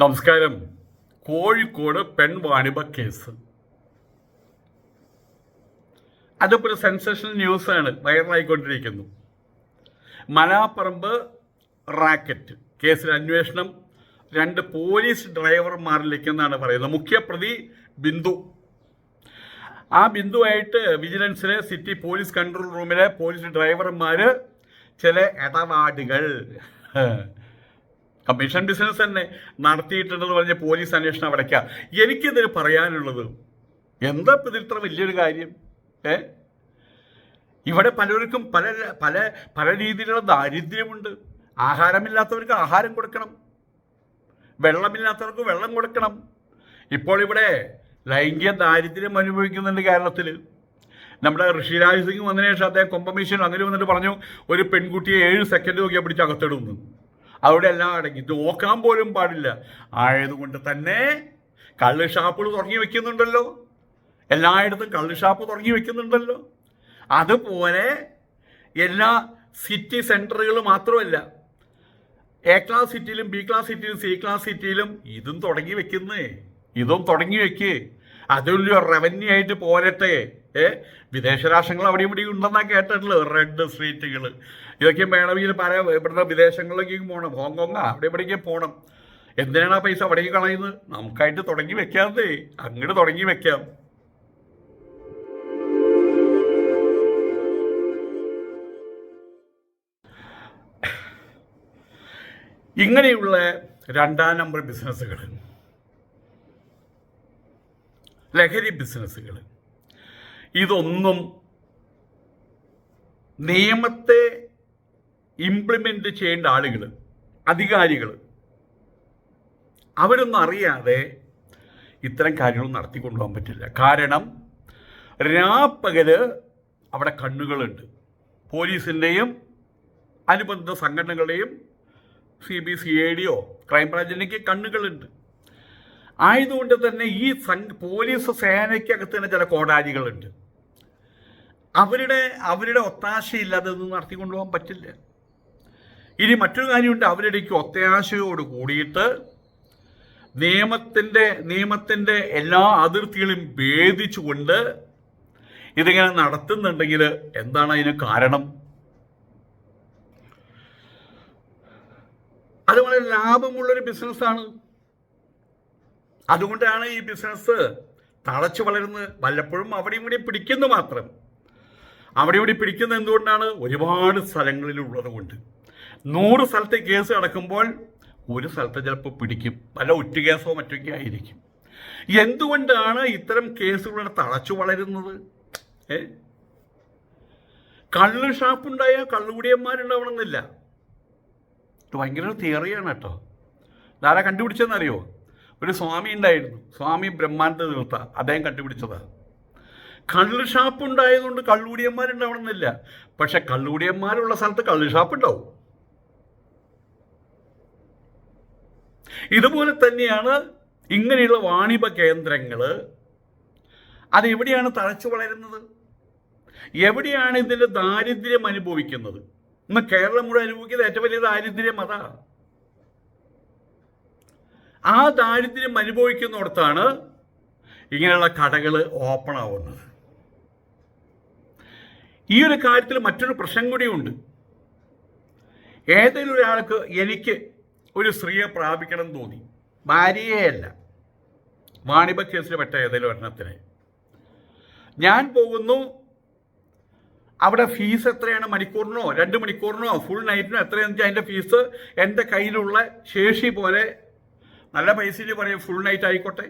നമസ്കാരം. കോഴിക്കോട് പെൺവാണിഭ കേസ്. അതിപ്പോൾ ഒരു സെൻസേഷണൽ ന്യൂസാണ് വൈറലായിക്കൊണ്ടിരിക്കുന്നു. മലാപ്പറമ്പ് റാക്കറ്റ്. കേസിൽ അന്വേഷണം. രണ്ട് പോലീസ് ഡ്രൈവർമാരിലേക്കെന്നാണ് പറയുന്നത്. മുഖ്യപ്രതി ബിന്ദു. ആ ബിന്ദുവായിട്ട് വിജിലൻസിലെ സിറ്റി പോലീസ് കൺട്രോൾ റൂമിലെ പോലീസ് ഡ്രൈവർമാർ ചില ഇടപാടുകൾ. കമ്മീഷൻ ബിസിനസ് തന്നെ നടത്തിയിട്ടുണ്ടെന്ന് പറഞ്ഞ് പോലീസ് അന്വേഷണം അടയ്ക്കാം എനിക്കിതിന് പറയാനുള്ളത് എന്താ ഇപ്പം ഇതിൽ ഇത്ര വലിയൊരു കാര്യം? ഏ? ഇവിടെ പലർക്കും പല പല പല രീതിയിലുള്ള ദാരിദ്ര്യമുണ്ട്. ആഹാരമില്ലാത്തവർക്ക് ആഹാരം കൊടുക്കണം. വെള്ളമില്ലാത്തവർക്ക് വെള്ളം കൊടുക്കണം. ഇപ്പോൾ ഇവിടെ ലൈംഗിക ദാരിദ്ര്യം അനുഭവിക്കുന്നുണ്ട് കേരളത്തിൽ. നമ്മുടെ ഋഷിരാജ് സിംഗ് വന്നതിന് ശേഷം അദ്ദേഹം കൊമ്പമീഷൻ അങ്ങനെ വന്നിട്ട് പറഞ്ഞു ഒരു പെൺകുട്ടിയെ ഏഴ് സെക്കൻഡ് നോക്കിയാൽ പിടിച്ച് അകത്തിടുന്നു അവിടെ എല്ലാം അടങ്ങി നോക്കാൻ പോലും പാടില്ല. ആയതുകൊണ്ട് തന്നെ കള്ള് ഷാപ്പുകൾ തുടങ്ങി വെക്കുന്നുണ്ടല്ലോ. എല്ലായിടത്തും കള്ള് ഷാപ്പ് തുടങ്ങി വെക്കുന്നുണ്ടല്ലോ. അതുപോലെ എല്ലാ സിറ്റി സെന്ററുകൾ മാത്രമല്ല എ ക്ലാസ് സിറ്റിയിലും ബി ക്ലാസ് സിറ്റിയിലും സി ക്ലാസ് സിറ്റിയിലും ഇതും തുടങ്ങി വെക്കുന്നേ. ഇതും തുടങ്ങി വെക്ക്. അതൊരു റവന്യൂ ആയിട്ട് പോരട്ടെ. ഏ? വിദേശ രാഷ്ട്രങ്ങൾ അവിടെ ഇവിടെ ഉണ്ടെന്നാണ് കേട്ടിട്ടുള്ളത്. റെഡ് സ്ട്രീറ്റുകൾ ഇതൊക്കെ വേണമെങ്കിൽ പല ഇവിടുത്തെ വിദേശങ്ങളിലേക്കും പോകണം ഹോങ്കോങ് അവിടെ ഇവിടേക്ക് പോകണം എന്തിനാണ് ആ പൈസ അവിടേക്ക് കളയുന്നത്? നമുക്കായിട്ട് തുടങ്ങി വെക്കാതെ അങ്ങോട്ട് തുടങ്ങി വെക്കാം. ഇങ്ങനെയുള്ള രണ്ടാം നമ്പർ ബിസിനസ്സുകൾ ലഹരി ബിസിനസ്സുകൾ ഇതൊന്നും നിയമത്തെ ഇംപ്ലിമെന്റ് ചെയ്യേണ്ട ആളുകൾ അധികാരികൾ അവരൊന്നും അറിയാതെ ഇത്തരം കാര്യങ്ങളൊന്നും നടത്തിക്കൊണ്ടുപോകാൻ പറ്റില്ല. കാരണം രാപ്പകൽ അവിടെ കണ്ണുകളുണ്ട്. പോലീസിന്റെയും അനുബന്ധ സംഘടനകളുടെയും സി ബി സി ഐ ഡിയോ ക്രൈംബ്രാഞ്ചിന്റെയൊക്കെ കണ്ണുകളുണ്ട്. ആയതുകൊണ്ട് തന്നെ ഈ പോലീസ് സേനയ്ക്കകത്ത് തന്നെ ചില കോടാലികളുണ്ട് അവരുടെ അവരുടെ ഒത്താശയില്ലാതെ ഒന്നും നടത്തിക്കൊണ്ടുപോകാൻ പറ്റില്ല. ഇനി മറ്റൊരു കാര്യമുണ്ട്. അവരിടയ്ക്ക് ഒത്തയാശയോട് കൂടിയിട്ട് നിയമത്തിന്റെ നിയമത്തിന്റെ എല്ലാ അതിർത്തികളും ഭേദിച്ചുകൊണ്ട് ഇതിങ്ങനെ നടത്തുന്നുണ്ടെങ്കിൽ എന്താണ് അതിന് കാരണം? അത് വളരെ ലാഭമുള്ളൊരു ബിസിനസ്സാണ്. അതുകൊണ്ടാണ് ഈ ബിസിനസ് തളച്ചു വളരുന്നത്. വല്ലപ്പോഴും അവിടെ ഇവിടെ പിടിക്കുന്നു മാത്രം. അവിടെ ഇവിടെ പിടിക്കുന്നത് എന്തുകൊണ്ടാണ്? ഒരുപാട് സ്ഥലങ്ങളിലുള്ളത് കൊണ്ട് നൂറ് സ്ഥലത്തെ കേസ് നടക്കുമ്പോൾ ഒരു സ്ഥലത്ത് ചിലപ്പോൾ പിടിക്കും. പല ഒറ്റ കേസോ മറ്റൊക്കെ ആയിരിക്കും. എന്തുകൊണ്ടാണ് ഇത്തരം കേസുകളുടെ തളച്ചു വളരുന്നത്? ഏ? കള്ള് ഷാപ്പുണ്ടായാൽ കള്ളുകുടിയന്മാരുണ്ടാവണമെന്നില്ല. ഇത് ഭയങ്കര തിയറിയാണ് കേട്ടോ. ഇതാരാ കണ്ടുപിടിച്ചതെന്നറിയോ? ഒരു സ്വാമി ഉണ്ടായിരുന്നു. സ്വാമി ബ്രഹ്മാനന്ദ തീർത്ഥ. അദ്ദേഹം കണ്ടുപിടിച്ചതാണ് കള്ള് ഷാപ്പ് ഉണ്ടായതുകൊണ്ട് കള്ളുകൂടിയന്മാരുണ്ടാവണമെന്നില്ല. പക്ഷെ കള്ളുകൂടിയന്മാരുള്ള സ്ഥലത്ത് കള്ള് ഷാപ്പ് ഉണ്ടാവും ഇതുപോലെ തന്നെയാണ് ഇങ്ങനെയുള്ള വാണിഭ കേന്ദ്രങ്ങൾ അത് എവിടെയാണ് തഴച്ചു വളരുന്നത്? എവിടെയാണ് ഇതിന്റെ ദാരിദ്ര്യം അനുഭവിക്കുന്നത്? ഇന്ന് കേരളം മുഴുവൻ അനുഭവിക്കുന്നത് ഏറ്റവും വലിയ ദാരിദ്ര്യം അതാ. ആ ദാരിദ്ര്യം അനുഭവിക്കുന്നിടത്താണ് ഇങ്ങനെയുള്ള കടകൾ ഓപ്പൺ ആവുന്നത്. ഈ ഒരു കാര്യത്തിൽ മറ്റൊരു പ്രശ്നം കൂടിയുണ്ട്. ഏതെങ്കിലും ഒരാൾക്ക് എനിക്ക് ഒരു സ്ത്രീയെ പ്രാപിക്കണം എന്ന് തോന്നി. ഭാര്യയെയല്ല വാണിഭ കേസിൽ പെട്ട ഏതെങ്കിലും ഒരെണ്ണത്തിന്. ഞാൻ പോകുന്നു. അവിടെ ഫീസ് എത്രയാണ്? മണിക്കൂറിനോ? രണ്ട് മണിക്കൂറിനോ? ഫുൾ നൈറ്റിനോ എത്രയാണെന്ന് വെച്ചാൽ അതിന്റെ ഫീസ് എന്റെ കയ്യിലുള്ള ശേഷി പോലെ. നല്ല പൈസയിൽ പറയും ഫുൾ നൈറ്റ് ആയിക്കോട്ടെ.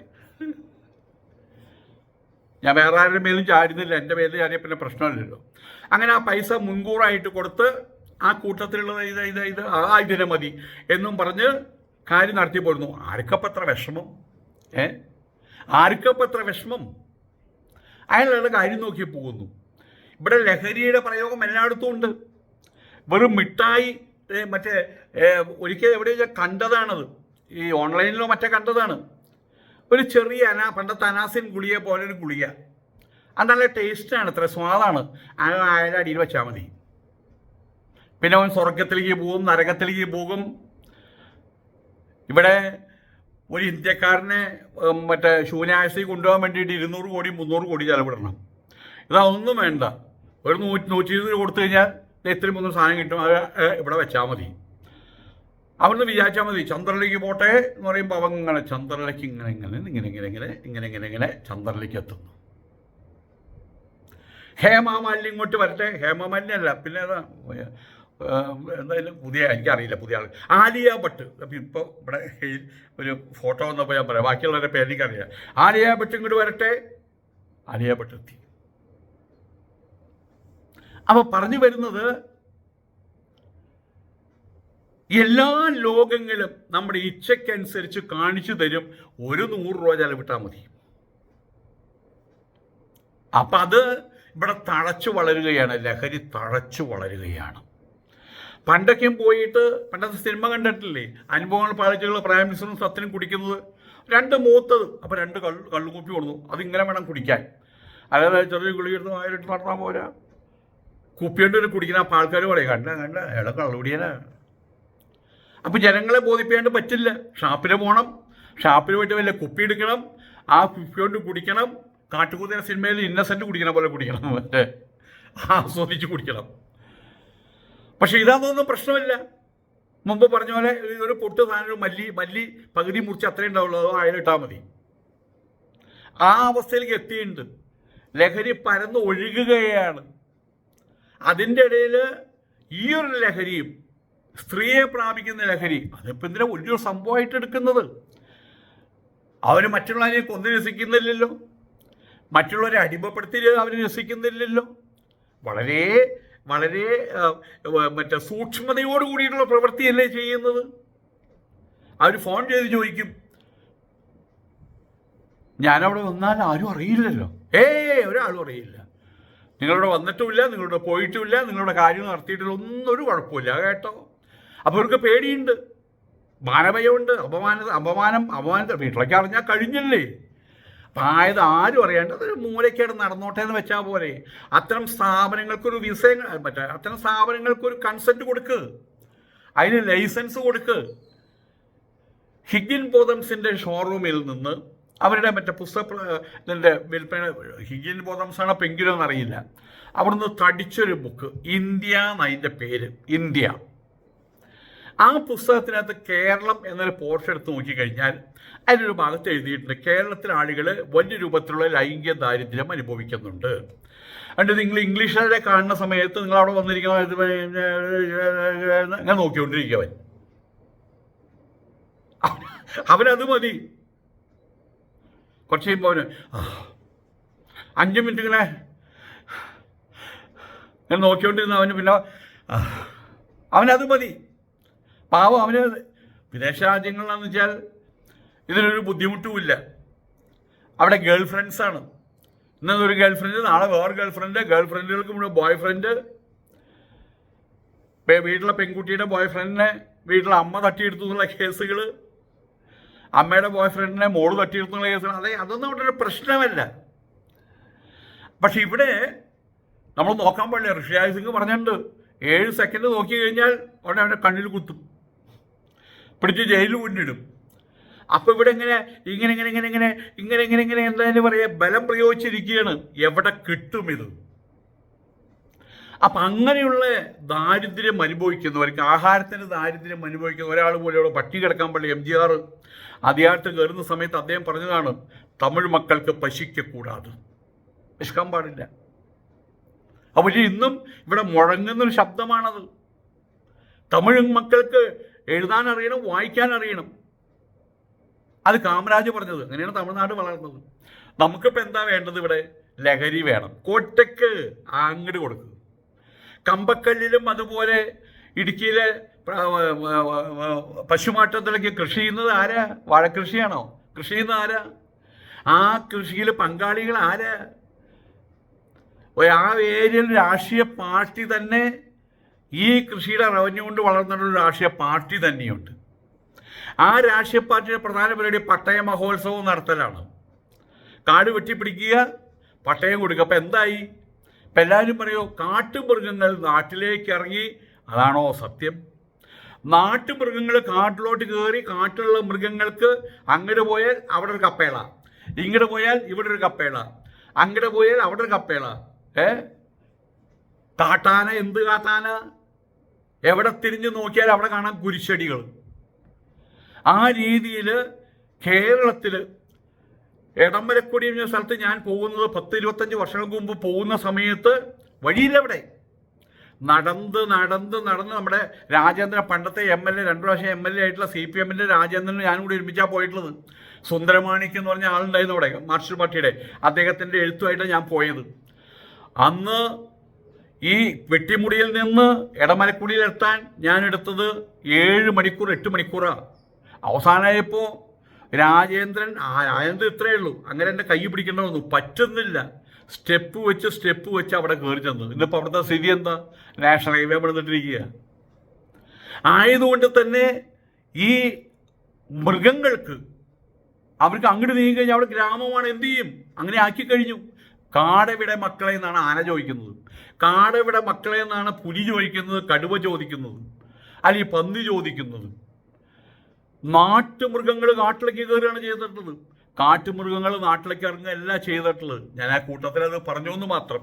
ഞാൻ വേറെ ആരുടെ മേലും ചാരുന്നില്ല. എന്റെ മേലും ചാരിയ പിന്നെ പ്രശ്നമില്ലല്ലോ. അങ്ങനെ ആ പൈസ മുൻകൂറായിട്ട് കൊടുത്ത് ആ കൂട്ടത്തിലുള്ളത് ഇത് ഇത് ഇത് ആ ഇതിനെ മതി എന്നും പറഞ്ഞ് കാര്യം നടത്തി പോരുന്നു. ആർക്കപ്പം എത്ര വിഷമം? ഏ? ആർക്കപ്പം എത്ര വിഷമം? അയാളുടെ കാര്യം നോക്കി പോകുന്നു. ഇവിടെ ലഹരിയുടെ പ്രയോഗം എല്ലായിടത്തും ഉണ്ട്. വെറും മിഠായി മറ്റേ ഒരിക്കൽ എവിടെ വെച്ചാൽ കണ്ടതാണത്. ഈ ഓൺലൈനിലോ മറ്റേ കണ്ടതാണ്. ഒരു ചെറിയ അനാ പണ്ടത്തെ അനാസിൻ ഗുളിയെ പോലെ ഒരു ഗുളിക. അത് നല്ല ടേസ്റ്റാണ് ഇത്ര സ്വാദാണ്. അയാളുടെ അടിയിൽ വെച്ചാൽ മതി. പിന്നെ അവൻ സ്വർഗത്തിലേക്ക് പോകും നരകത്തിലേക്ക് പോകും. ഇവിടെ ഒരു ഇന്ത്യക്കാരനെ മറ്റേ ശൂന്യായസി കൊണ്ടുപോകാൻ വേണ്ടിയിട്ട് ഇരുന്നൂറ് കോടി മുന്നൂറ് കോടി ചെലവിടണം. ഇതൊന്നും വേണ്ട. ഒരു നൂറ്റി നൂറ്റി ഇരുപത് കൊടുത്തു കഴിഞ്ഞാൽ ഇത്രയും മൂന്ന് സാധനം കിട്ടും അത് ഇവിടെ വെച്ചാൽ മതി. അവിടുന്ന് വിചാരിച്ചാൽ മതി ചന്ദ്രനിലേക്ക് പോട്ടെ എന്ന് പറയുമ്പോൾ അവൻ ഇങ്ങനെ ചന്ദ്രനിലേക്ക് ഇങ്ങനെ ഇങ്ങനെ ഇങ്ങനെ ഇങ്ങനെ ഇങ്ങനെ ഇങ്ങനെ ഇങ്ങനെ ഇങ്ങനെ ചന്ദ്രനിലേക്ക് എത്തുന്നു. ഹേമാമാലിന്യം ഇങ്ങോട്ട് വരട്ടെ. ഹേമാമാലിന്യല്ല പിന്നെ ഏ, എന്തായാലും പുതിയ എനിക്കറിയില്ല പുതിയ ആൾ ആലിയ ഭട്ട്. അപ്പം ഇപ്പോൾ ഇവിടെ ഒരു ഫോട്ടോ വന്നപ്പോൾ ഞാൻ പറയാം. ബാക്കിയുള്ളവരുടെ പേര് എനിക്കറിയാം ആലിയ ഭട്ട് ഇങ്ങോട്ട് വരട്ടെ? ആലിയ ഭട്ട് എത്തി. അപ്പോൾ പറഞ്ഞു വരുന്നത് എല്ലാ ലോകങ്ങളും നമ്മുടെ ഇച്ഛയ്ക്കനുസരിച്ച് കാണിച്ചു തരും ഒരു നൂറ് രൂപ ചെലവിട്ടാൽ മതി. അപ്പം അത് ഇവിടെ തഴച്ചു വളരുകയാണ്. ലഹരി തഴച്ചു വളരുകയാണ്. പണ്ടൊക്കെയും പോയിട്ട് പണ്ടത്തെ സിനിമ കണ്ടിട്ടില്ലേ? അനുഭവങ്ങൾ പാലിച്ചുകൾ പ്രൈം മിനിസ്റ്ററും സത്യനും കുടിക്കുന്നത്. രണ്ട് മൂത്തത്. അപ്പോൾ രണ്ട് കള്ളു കള്ളുകൂപ്പി കൊടുത്തു. അതിങ്ങനെ വേണം കുടിക്കാൻ. അല്ലാതെ ചെറിയ ഗുളി ആയിട്ട് നടന്നാൽ പോരാ? കുപ്പിയോണ്ട് ഒരു കുടിക്കുന്ന അപ്പം ആൾക്കാർ പറയും കണ്ട കണ്ട എടാ കള്ളുകുടിയനാ. അപ്പം ജനങ്ങളെ ബോധിപ്പിക്കാണ്ട് പറ്റില്ല. ഷാപ്പിന് പോകണം ഷാപ്പിൽ പോയിട്ട് വല്ല കുപ്പി എടുക്കണം. ആ കുപ്പിയോണ്ട് കുടിക്കണം. കാട്ടുകുതിര സിനിമയിൽ ഇന്നസെന്റ് കുടിക്കണ പോലെ കുടിക്കണം. ആസ്വദിച്ച് കുടിക്കണം. പക്ഷെ ഇതാണെന്നൊന്നും പ്രശ്നമില്ല. മുമ്പ് പറഞ്ഞ പോലെ ഒരു പൊട്ട് സാധനം മല്ലി മല്ലി പകുതി മുറിച്ച് അത്രയും ഉണ്ടാവുള്ളൂ അതോ അയലിട്ടാൽ മതി. ആ അവസ്ഥയിലേക്ക് എത്തിയിട്ടുണ്ട്. ലഹരി പരന്ന് ഒഴുകുകയാണ്. അതിന്റെ ഇടയിൽ ഈ ഒരു ലഹരിയും സ്ത്രീയെ പ്രാപിക്കുന്ന ലഹരി അതിപ്പോൾ ഇതിനെ വലിയൊരു സംഭവമായിട്ട് എടുക്കുന്നത്? അവർ മറ്റുള്ളവരെ കൊന്നു രസിക്കുന്നില്ലല്ലോ. മറ്റുള്ളവരെ അടിമപ്പെടുത്തി അവർ രസിക്കുന്നില്ലല്ലോ. വളരെ വളരെ മറ്റേ സൂക്ഷ്മതയോട് കൂടിയിട്ടുള്ള പ്രവൃത്തിയല്ലേ ചെയ്യുന്നത്? അവർ ഫോൺ ചെയ്ത് ചോദിക്കും. ഞാനവിടെ വന്നാൽ ആരും അറിയില്ലല്ലോ. ഏ ഒരാളും അറിയില്ല. നിങ്ങളിവിടെ വന്നിട്ടുമില്ല നിങ്ങളിവിടെ പോയിട്ടുമില്ല നിങ്ങളുടെ കാര്യം നടത്തിയിട്ടില്ല ഒന്നൊരു ഒരു കുഴപ്പമില്ല കേട്ടോ? അപ്പോൾ അവർക്ക് പേടിയുണ്ട്. മാനഭയമുണ്ട് അപമാന അപമാനം അപമാനത്തെ വീട്ടിലേക്ക് അറിഞ്ഞാൽ കഴിഞ്ഞില്ലേ? അപ്പം ആയത് ആരും അറിയാണ്ട് അതൊരു മൂലക്കേട് നടന്നോട്ടെ എന്ന് വെച്ചാൽ പോലെ അത്തരം സ്ഥാപനങ്ങൾക്കൊരു വിസ മറ്റേ അത്തരം സ്ഥാപനങ്ങൾക്കൊരു കൺസെന്റ് കൊടുക്ക്. അതിന് ലൈസൻസ് കൊടുക്ക്. ഹിഗിൻ ബോതംസിന്റെ ഷോറൂമിൽ നിന്ന് അവരുടെ മറ്റേ പുസ്തക ഇതിന്റെ വിൽപ്പന ഹിഗിൻ ബോതംസ് ആണ് പെങ്കിലും എന്നറിയില്ല. അവിടുന്ന് തടിച്ചൊരു ബുക്ക് ഇന്ത്യ എന്നതിന്റെ പേര്. ഇന്ത്യ. ആ പുസ്തകത്തിനകത്ത് കേരളം എന്നൊരു പോർഷൻ എടുത്ത് നോക്കിക്കഴിഞ്ഞാൽ അതിനൊരു ഭാഗത്ത് എഴുതിയിട്ടുണ്ട്. കേരളത്തിലെ ആളുകൾ വലിയ രൂപത്തിലുള്ള ലൈംഗിക ദാരിദ്ര്യം അനുഭവിക്കുന്നുണ്ട്. അതുകൊണ്ട് നിങ്ങൾ ഇംഗ്ലീഷുകാരെ കാണുന്ന സമയത്ത് നിങ്ങൾ അവിടെ വന്നിരിക്കുന്ന അങ്ങനെ നോക്കിക്കൊണ്ടിരിക്കുക അവൻ അവനത് മതി. കുറച്ച് കഴിയുമ്പോൾ അവന് അഞ്ച് മിനിറ്റ് ഇങ്ങനെ ഞാൻ നോക്കിക്കൊണ്ടിരുന്ന അവന് പിന്നെ അവനത് മതി. പാവം അവന് വിദേശ രാജ്യങ്ങളിലാണെന്ന് വെച്ചാൽ ഇതിനൊരു ബുദ്ധിമുട്ടുമില്ല. അവിടെ ഗേൾ ഫ്രണ്ട്സാണ് ഇന്നൊരു ഒരു ഗേൾ ഫ്രണ്ട് നാളെ വേറെ ഗേൾ ഫ്രണ്ട് ഗേൾ ഫ്രണ്ടുകൾക്ക് മുഴുവൻ ബോയ് ഫ്രണ്ട് വീട്ടിലെ പെൺകുട്ടിയുടെ ബോയ് ഫ്രണ്ടിനെ വീട്ടിലെ അമ്മ തട്ടിയെടുത്തു എന്നുള്ള കേസുകൾ അമ്മയുടെ ബോയ് ഫ്രണ്ടിനെ മോൾ തട്ടിയെടുത്തു എന്നുള്ള കേസുകൾ അതെ അതൊന്നും അവിടെ ഒരു പ്രശ്നമല്ല. പക്ഷെ ഇവിടെ നമ്മൾ നോക്കാൻ പാടില്ല. ഋഷിരാജ് സിംഗ് പറഞ്ഞിട്ടുണ്ട് ഏഴ് സെക്കൻഡ് നോക്കി കഴിഞ്ഞാൽ ഉടനെ അവന്റെ കണ്ണിൽ കുത്തും. പിടിച്ച് ജയിലിൽ കൊണ്ടിടും. അപ്പോൾ ഇവിടെ ഇങ്ങനെ ഇങ്ങനെ ഇങ്ങനെ ഇങ്ങനെ ഇങ്ങനെ ഇങ്ങനെ ഇങ്ങനെ ഇങ്ങനെ എന്തായാലും പറയുക ബലം പ്രയോഗിച്ചിരിക്കുകയാണ്. എവിടെ കിട്ടും ഇത്? അപ്പം അങ്ങനെയുള്ള ദാരിദ്ര്യം അനുഭവിക്കുന്നവർക്ക് ആഹാരത്തിന് ദാരിദ്ര്യം അനുഭവിക്കുന്ന ഒരാൾ ഇവിടെ പട്ടി കിടക്കാൻ പള്ളി എം ജി ആർ. അധികാരത്തിൽ കയറുന്ന സമയത്ത് അദ്ദേഹം പറഞ്ഞതാണ് തമിഴ് മക്കൾക്ക് പശിക്കക്കൂടാതെ. പശിക്കാൻ പാടില്ല. അപ്പോൾ ഇന്നും ഇവിടെ മുഴങ്ങുന്നൊരു ശബ്ദമാണത്. തമിഴ് മക്കൾക്ക് എഴുതാൻ അറിയണം വായിക്കാൻ അറിയണം അത് കാമരാജ് പറഞ്ഞത്. അങ്ങനെയാണ് തമിഴ്നാട് വളർന്നത്. നമുക്കിപ്പോൾ എന്താ വേണ്ടത് ഇവിടെ? ലഹരി വേണം. കോട്ടയ്ക്ക് അങ്ങോട്ട് കൊടുക്കുക കമ്പക്കല്ലിലും അതുപോലെ ഇടുക്കിയിലെ പശുമാറ്റത്തിലേക്ക് കൃഷി ചെയ്യുന്നത് ആരാ? വാഴക്കൃഷിയാണോ? കൃഷി ചെയ്യുന്നത് ആരാ? ആ കൃഷിയിൽ പങ്കാളികൾ ആരാ? ആ ഏരിയയിൽ രാഷ്ട്രീയ പാർട്ടി തന്നെ ഈ കൃഷിയുടെ റവന്യൂ കൊണ്ട് വളർന്നിട്ടുള്ള രാഷ്ട്രീയ പാർട്ടി തന്നെയുണ്ട്. ആ രാഷ്ട്രീയ പാർട്ടിയുടെ പ്രധാന പരിപാടി പട്ടയ മഹോത്സവം നടത്തലാണ്. കാട് വെട്ടിപ്പിടിക്കുക പട്ടയം കൊടുക്കുക. അപ്പം എന്തായി? ഇപ്പം എല്ലാവരും പറയുമോ കാട്ടുമൃഗങ്ങൾ നാട്ടിലേക്ക് ഇറങ്ങി അതാണോ സത്യം? നാട്ടുമൃഗങ്ങൾ കാട്ടിലോട്ട് കയറി കാട്ടിലുള്ള മൃഗങ്ങൾക്ക് അങ്ങോട്ട് പോയാൽ അവിടെ ഒരു കപ്പേള. ഇങ്ങോട്ട് പോയാൽ ഇവിടെ ഒരു കപ്പേള. അങ്ങോട്ട് പോയാൽ അവിടെ ഒരു കപ്പേള. ഏ? കാട്ടാന എന്ത് കാട്ടാന? എവിടെ തിരിഞ്ഞു നോക്കിയാൽ അവിടെ കാണാം കുരിശടികൾ. ആ രീതിയിൽ കേരളത്തിൽ എടമ്പലക്കൊടി എന്ന സ്ഥലത്ത് ഞാൻ പോകുന്നത് പത്ത് ഇരുപത്തഞ്ച് വർഷങ്ങൾക്ക് മുമ്പ് പോകുന്ന സമയത്ത് വഴിയിലെവിടെ? നടന്ന് നടന്ന് നടന്ന് നമ്മുടെ രാജേന്ദ്രൻ പണ്ടത്തെ എം എൽ എ രണ്ടു പ്രാവശ്യം എം എൽ എ ആയിട്ടുള്ള സി പി എമ്മിന്റെ രാജേന്ദ്രനും ഞാനും കൂടി ഒരുമിച്ചാണ് പോയിട്ടുള്ളത്. സുന്ദരമാണിക്ക് എന്ന് പറഞ്ഞ ആളുണ്ടായിരുന്നു അവിടെ മാർഷൽ പാർട്ടിയുടെ അദ്ദേഹത്തിന്റെ എഴുത്തുമായിട്ടാണ് ഞാൻ പോയത്. അന്ന് ഈ വെട്ടിമുടിയിൽ നിന്ന് ഇടമലക്കുടിയിൽ എത്താൻ ഞാൻ എടുത്തത് ഏഴ് മണിക്കൂർ എട്ട് മണിക്കൂറാണ് അവസാനമായപ്പോൾ രാജേന്ദ്രൻ രാജേന്ദ്രൻ ഇത്രയേ ഉള്ളൂ. അങ്ങനെ എന്റെ കൈ പിടിക്കേണ്ട വന്നു പറ്റുന്നില്ല. സ്റ്റെപ്പ് വെച്ച് സ്റ്റെപ്പ് വെച്ച് അവിടെ കയറി ചെന്നു. ഇന്നിപ്പോൾ അവിടുത്തെ സ്ഥിതി എന്താ? നാഷണൽ ഹൈവേ പണിതിട്ടിരിക്കുക ആയതുകൊണ്ട് തന്നെ ഈ മൃഗങ്ങൾക്ക് അവർക്ക് അങ്ങോട്ട് നീങ്ങി കഴിഞ്ഞാൽ അവിടെ ഗ്രാമമാണ് എന്ത് ചെയ്യും? അങ്ങനെ ആക്കി കഴിഞ്ഞു. കാടവിടെ മക്കളെ എന്നാണ് ആന ചോദിക്കുന്നത്? കാടവിടെ മക്കളെ എന്നാണ് പുലി ചോദിക്കുന്നത്? കടുവ ചോദിക്കുന്നത്? അല്ലെങ്കിൽ പന്നി ചോദിക്കുന്നത്? നാട്ടുമൃഗങ്ങൾ കാട്ടിലേക്ക് കയറുകയാണ് ചെയ്തിട്ടുള്ളത്. കാട്ടുമൃഗങ്ങൾ നാട്ടിലേക്ക് ഇറങ്ങുക എല്ലാം ചെയ്തിട്ടുള്ളത്. ഞാൻ ആ കൂട്ടത്തിൽ അത് പറഞ്ഞു എന്ന് മാത്രം.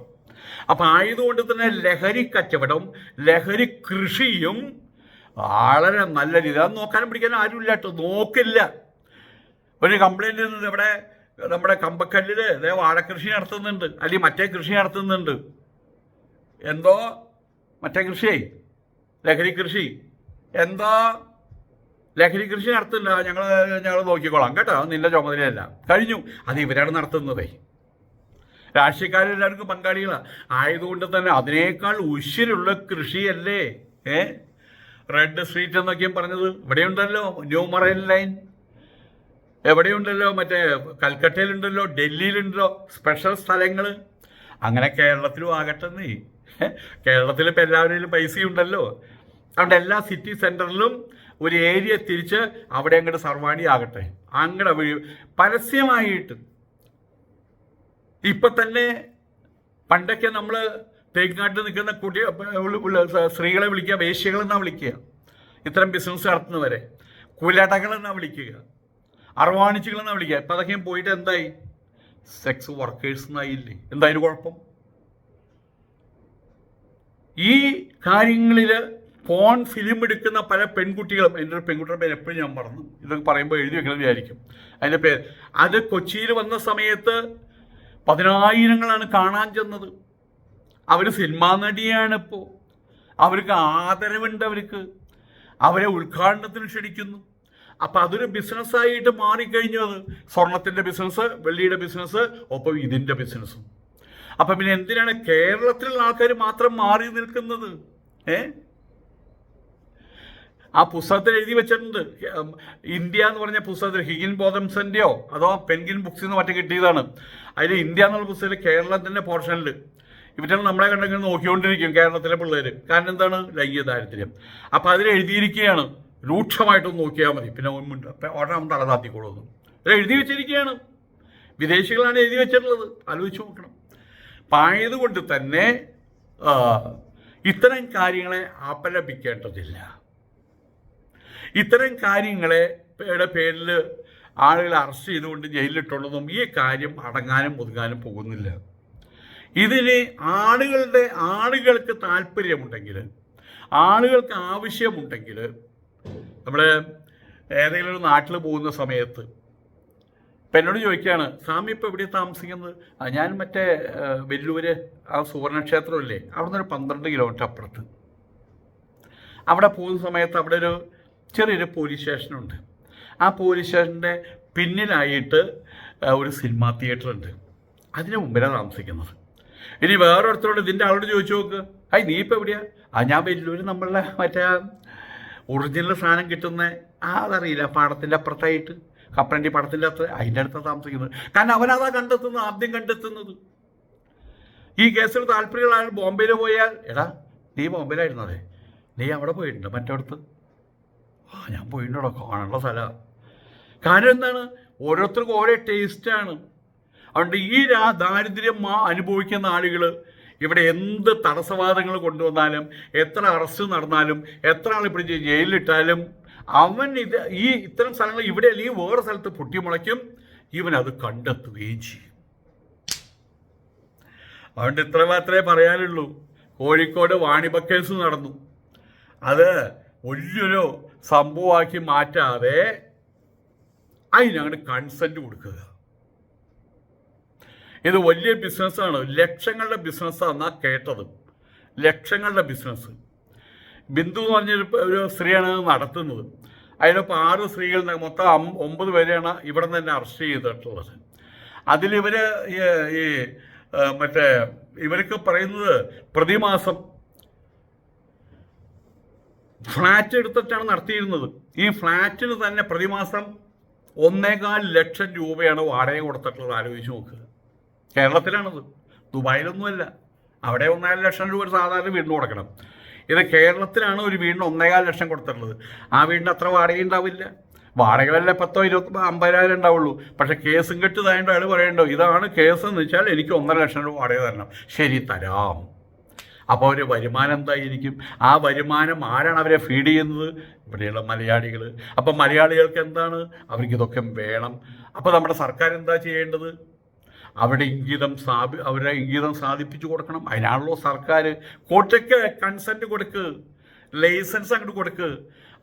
അപ്പം ആയതുകൊണ്ട് തന്നെ ലഹരി കച്ചവടം ലഹരി കൃഷിയും വളരെ നല്ല രീതി അത് നോക്കാനും പിടിക്കാനും ആരുമില്ല നോക്കില്ല. ഒരു കംപ്ലൈന്റ് ഇവിടെ നമ്മുടെ കമ്പക്കല്ലിൽ ഇതേ വാഴക്കൃഷി നടത്തുന്നുണ്ട്. അല്ലെങ്കിൽ മറ്റേ കൃഷി നടത്തുന്നുണ്ട്. എന്തോ? മറ്റേ കൃഷിയായി ലഹരി കൃഷി. എന്തോ? ലഹരി കൃഷി നടത്തില്ല ഞങ്ങൾ ഞങ്ങൾ നോക്കിക്കോളാം കേട്ടോ. നിന്റെ ചുമതലയല്ല. കഴിഞ്ഞു. അത് ഇവരാണ് നടത്തുന്നതേ. രാഷ്ട്രീയക്കാരെല്ലാവർക്കും പങ്കാളികളാണ് ആയതുകൊണ്ട് തന്നെ അതിനേക്കാൾ ഉശിരുള്ള കൃഷിയല്ലേ? ഏ? റെഡ് സ്ട്രീറ്റ് എന്നൊക്കെയും പറഞ്ഞത്. ഇവിടെയുണ്ടല്ലോ ന്യൂ മറൈൻ ലൈൻ. എവിടെയുണ്ടല്ലോ? മറ്റേ കൽക്കട്ടയിലുണ്ടല്ലോ ഡൽഹിയിലുണ്ടല്ലോ സ്പെഷ്യൽ സ്ഥലങ്ങൾ അങ്ങനെ കേരളത്തിലും ആകട്ടെ നീ കേരളത്തിൽ ഇപ്പം എല്ലാവരും പൈസയുണ്ടല്ലോ. അതുകൊണ്ട് എല്ലാ സിറ്റി സെന്ററിലും ഒരു ഏരിയ തിരിച്ച് അവിടെ അങ്ങോട്ട് സർവാണി ആകട്ടെ. അങ്ങടെ പരസ്യമായിട്ട് ഇപ്പം തന്നെ പണ്ടൊക്കെ നമ്മൾ തേക്കാട്ട് നിൽക്കുന്ന കുട്ടി സ്ത്രീകളെ വിളിക്കുക വേശ്യകളെന്നാണ് വിളിക്കുക. ഇത്തരം ബിസിനസ് നടത്തുന്നവരെ. കുലടകളെന്നാണ് വിളിക്കുക. അർവാണിച്ചുകളെന്നാണ് വിളിക്കുക ഇപ്പം അതൊക്കെ പോയിട്ട് എന്തായി? സെക്സ് വർക്കേഴ്സ് എന്നായില്ലേ. എന്തായാലും കുഴപ്പം? ഈ കാര്യങ്ങളിൽ ഫോൺ ഫിലിം എടുക്കുന്ന പല പെൺകുട്ടികളും എന്റെ ഒരു പെൺകുട്ടിയുടെ പേര് എപ്പോഴും ഞാൻ പറഞ്ഞു ഇതൊക്കെ പറയുമ്പോൾ എഴുതി വെക്കണം വിചാരിക്കും. അതിന്റെ പേര് അത് കൊച്ചിയിൽ വന്ന സമയത്ത് പതിനായിരങ്ങളാണ് കാണാൻ ചെന്നത്. അവർ സിനിമാ നടിയാണ് ഇപ്പോൾ അവർക്ക് ആദരവുണ്ട് അവർക്ക്. അവരെ ഉദ്ഘാടനത്തിന് ക്ഷണിക്കുന്നു. അപ്പം അതൊരു ബിസിനസ്സായിട്ട് മാറിക്കഴിഞ്ഞു അത്. സ്വർണത്തിന്റെ ബിസിനസ് വെള്ളിയുടെ ബിസിനസ് ഒപ്പം ഇതിന്റെ ബിസിനസ്സും അപ്പം പിന്നെ എന്തിനാണ് കേരളത്തിലുള്ള ആൾക്കാർ മാത്രം മാറി നിൽക്കുന്നത്? ഏ? ആ പുസ്തകത്തിൽ എഴുതി വെച്ചിട്ടുണ്ട്. ഇന്ത്യ എന്ന് പറഞ്ഞ പുസ്തകത്തിൽ ഹിഗിൻ ബോധംസന്റെയോ അതോ പെൻഗിൻ ബുക്സിൽ നിന്ന് മറ്റേ കിട്ടിയതാണ്. അതിൽ ഇന്ത്യ എന്നുള്ള പുസ്തകത്തിൽ കേരളത്തിന്റെ പോർഷനിൽ ഇവറ്റാണ് നമ്മളെ കണ്ടെങ്കിൽ നോക്കിക്കൊണ്ടിരിക്കും കേരളത്തിലെ പിള്ളേർ കാരണം എന്താണ്? ലൈംഗിക ദാരിദ്ര്യം. അപ്പം അതിൽ എഴുതിയിരിക്കുകയാണ്. രൂക്ഷമായിട്ടൊന്ന് നോക്കിയാൽ മതി. പിന്നെ മുൻപ് ഉടനെ തല തലതാത്തിക്കോളൂ ഇത് എഴുതി വെച്ചിരിക്കുകയാണ്. വിദേശികളാണ് എഴുതി വെച്ചിട്ടുള്ളത്. ആലോചിച്ച് നോക്കണം. പായത് കൊണ്ട് തന്നെ ഇത്തരം കാര്യങ്ങളെ അപലപിക്കേണ്ടതില്ല. ഇത്തരം കാര്യങ്ങളെ പേരിൽ ആളുകളെ അറസ്റ്റ് ചെയ്തുകൊണ്ട് ജയിലിലിട്ടുള്ളതും ഈ കാര്യം അടങ്ങാനും ഒതുങ്ങാനും പോകുന്നില്ല. ഇതിന് ആളുകളുടെ ആളുകൾക്ക് താല്പര്യമുണ്ടെങ്കിൽ ആളുകൾക്ക് ആവശ്യമുണ്ടെങ്കിൽ നമ്മൾ ഏതെങ്കിലും ഒരു നാട്ടിൽ പോകുന്ന സമയത്ത് ഇപ്പം എന്നോട് ചോദിക്കുകയാണ് സ്വാമി ഇപ്പോൾ എവിടെയാണ് താമസിക്കുന്നത്? ഞാൻ മറ്റേ വെല്ലൂര് ആ സുവർണക്ഷേത്രമില്ലേ അവിടെ നിന്ന് ഒരു പന്ത്രണ്ട് കിലോമീറ്റർ അപ്പുറത്ത്. അവിടെ പോകുന്ന സമയത്ത് അവിടെ ഒരു ചെറിയൊരു പോലീസ് സ്റ്റേഷനുണ്ട് ആ പോലീസ് സ്റ്റേഷന്റെ പിന്നിലായിട്ട് ഒരു സിനിമാ തിയേറ്റർ ഉണ്ട്. അതിന് മുമ്പിലാണ് താമസിക്കുന്നത്. ഇനി വേറൊരുത്തരോട് ഇതിന്റെ ആളോട് ചോദിച്ചു നോക്ക്. ഹായ് നീ ഇപ്പോൾ എവിടെയാ? ആ ഞാൻ വെല്ലൂർ നമ്മളുടെ മറ്റേ ഒറിജിനൽ സാധനം കിട്ടുന്ന അതറിയില്ല പാടത്തിന്റെ അപ്പുറത്തായിട്ട്. കപ്പലണ്ടി പടത്തിന്റെ അത്ര അതിന്റെ അടുത്താണ് താമസിക്കുന്നത്. കാരണം അവനതാ കണ്ടെത്തുന്നത് ആദ്യം കണ്ടെത്തുന്നത്. ഈ കേസിൽ താല്പര്യമുള്ള ബോംബെയിൽ പോയാൽ എടാ നീ ബോംബെയിലായിരുന്നു അതെ? നീ അവിടെ പോയിട്ടുണ്ട്? മറ്റടുത്ത് ആ ഞാൻ പോയിട്ടുണ്ടോ? കാണേണ്ട സ്ഥലമാണ് കാരണം എന്താണ്? ഓരോരുത്തർക്കും ഓരോ ടേസ്റ്റാണ് അതുകൊണ്ട് ഈ ദാരിദ്ര്യം അനുഭവിക്കുന്ന ആളുകൾ ഇവിടെ എന്ത് തടസ്സവാദങ്ങൾ കൊണ്ടുവന്നാലും എത്ര അറസ്റ്റ് നടന്നാലും എത്ര ആൾ പിടിച്ച് ജയിലിലിട്ടാലും അവൻ ഇത് ഈ ഇത്തരം സ്ഥലങ്ങൾ ഇവിടെ അല്ലെങ്കിൽ വേറെ സ്ഥലത്ത് പൊട്ടിമുളയ്ക്കും ഇവൻ അത് കണ്ടെത്തുകയും ചെയ്യും. അതുകൊണ്ട് ഇത്ര മാത്രമേ പറയാനുള്ളൂ. കോഴിക്കോട് വാണിഭ കേസ് നടന്നു. അത് വലിയൊരു സംഭവമാക്കി മാറ്റാതെ അതിനങ്ങോട്ട് കൺസെന്റ് കൊടുക്കുക. ഇത് വലിയ ബിസിനസ്സാണ്. ലക്ഷങ്ങളുടെ ബിസിനസ്സാണെന്നാ കേട്ടത്. ലക്ഷങ്ങളുടെ ബിസിനസ് ബിന്ദു എന്ന് പറഞ്ഞൊരു ഒരു സ്ത്രീയാണ് നടത്തുന്നത്. അതിനൊപ്പം ആറ് സ്ത്രീകൾ മൊത്തം ഒമ്പത് പേരെയാണ് ഇവിടെ നിന്ന് തന്നെ അറസ്റ്റ് ചെയ്തിട്ടുള്ളത്. അതിലിവർ ഈ മറ്റേ ഇവർക്ക് പറയുന്നത് പ്രതിമാസം ഫ്ലാറ്റ് എടുത്തിട്ടാണ് നടത്തിയിരുന്നത്. ഈ ഫ്ലാറ്റിന് തന്നെ പ്രതിമാസം ഒന്നേകാൽ ലക്ഷം രൂപയാണ് വാടക കൊടുത്തിട്ടുള്ളത്. ആലോചിച്ച് നോക്കുക കേരളത്തിലാണത്. ദുബായിലൊന്നുമല്ല. അവിടെ ഒന്നേകാൽ ലക്ഷം രൂപ ഒരു സാധാരണ വീടിന് കൊടുക്കണം. ഇത് കേരളത്തിലാണ് ഒരു വീടിന് ഒന്നേകാൽ ലക്ഷം കൊടുത്തിട്ടുള്ളത്. ആ വീടിന് അത്ര വാടക ഉണ്ടാവില്ല. വാടക പത്തോ ഇരുപത്തി അമ്പതിനായിരം ഉണ്ടാവുള്ളൂ. പക്ഷെ കേസും കെട്ടതായതുകൊണ്ട് അയാൾ പറയണ്ടോ ഇതാണ് കേസ് എന്ന് വെച്ചാൽ എനിക്ക് ഒന്നര ലക്ഷം രൂപ വാടക തരണം. ശരി തരാം. അപ്പോൾ അവർ വരുമാനം എന്തായിരിക്കും? ആ വരുമാനം ആരാണ് അവരെ ഫീഡ് ചെയ്യുന്നത്? ഇവിടെയുള്ള മലയാളികൾ അപ്പം മലയാളികൾക്ക് എന്താണ്? അവർക്കിതൊക്കെ വേണം. അപ്പോൾ നമ്മുടെ സർക്കാർ എന്താ ചെയ്യേണ്ടത്? അവരുടെ ഇംഗിതം സ്ഥാപി അവരുടെ ഇംഗിതം സാധിപ്പിച്ചു കൊടുക്കണം. അതിനാണല്ലോ സർക്കാർ കോട്ടയ്ക്ക് കൺസെന്റ് കൊടുക്ക് ലൈസൻസ് അങ്ങോട്ട് കൊടുക്ക്.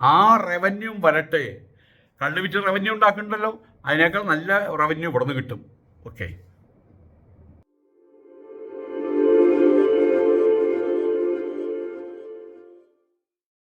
ആ റവന്യൂ വരട്ടെ. കള്ളു വിറ്റ് റവന്യൂ ഉണ്ടാക്കുന്നുണ്ടല്ലോ അതിനേക്കാൾ നല്ല റവന്യൂ ഇവിടെ നിന്ന് കിട്ടും. ഓക്കെ